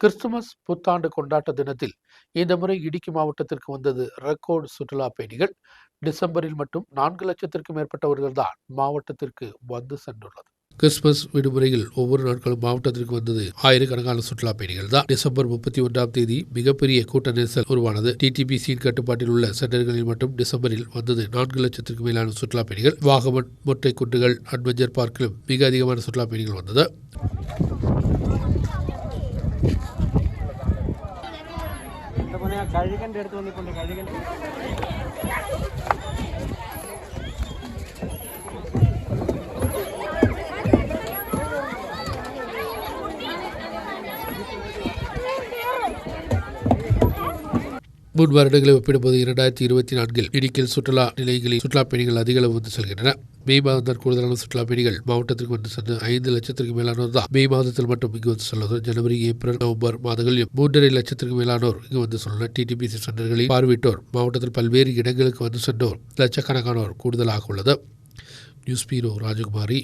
Christmas புத்தாண்டு கொண்டாட்ட தினத்தில் இந்த முறை இடுக்கி மாவட்டத்திற்கு வந்தது ரெக்கார்டு சுற்றுலா பயணிகள். டிசம்பரில் மட்டும் நான்கு லட்சத்திற்கும் மேற்பட்டவர்கள் தான் மாவட்டத்திற்கு வந்து சென்றுள்ளது. கிறிஸ்துமஸ் விடுமுறையில் ஒவ்வொரு நாட்களும் மாவட்டத்திற்கு வந்தது ஆயிரக்கணக்கான சுற்றுலா பயணிகள் தான். டிசம்பர் முப்பத்தி ஒன்றாம் தேதி மிகப்பெரிய கூட்ட நெரிசல் உருவானது. டிடிபிசியின் கட்டுப்பாட்டில் உள்ள சென்டர்களில் மட்டும் டிசம்பரில் வந்தது நான்கு லட்சத்திற்கு மேலான சுற்றுலா பயணிகள். வாகமன் மொட்டை குண்டுகள் அட்வென்ச்சர் பார்க்கிலும் மிக அதிகமான சுற்றுலா பயணிகள் வந்தது. ഞാൻ കഴുകന്റെ അടുത്ത് വന്നിട്ടുണ്ട് കഴുകന്റെ Thank you. முன் வருடங்களை ஒப்பிடும்போது இரண்டாயிரத்தி இருபத்தி நான்கில் இடுக்கில் சுற்றுலா நிலையங்களில் சுற்றுலா பயணிகள் அதிக அளவு வந்து செல்கின்றன மே மாதம் தான் கூடுதலான சுற்றுலா பயணிகள் மாவட்டத்திற்கு வந்து சென்று ஐந்து லட்சத்திற்கு மேலானோர் தான் மே மாதத்தில் மட்டும் இங்கு வந்து செல்வது ஜனவரி ஏப்ரல் நவம்பர் மாதங்களில் மூன்றரை லட்சத்திற்கு மேலானோர் இங்கு வந்து செல்ல டிடிபிசி சென்டர்களில் பார்வையிட்டோர் மாவட்டத்தில் பல்வேறு இடங்களுக்கு வந்து சென்றோர். லட்சக்கணக்கானோர் கூடுதலாக உள்ளது. News bureau Rajakumari.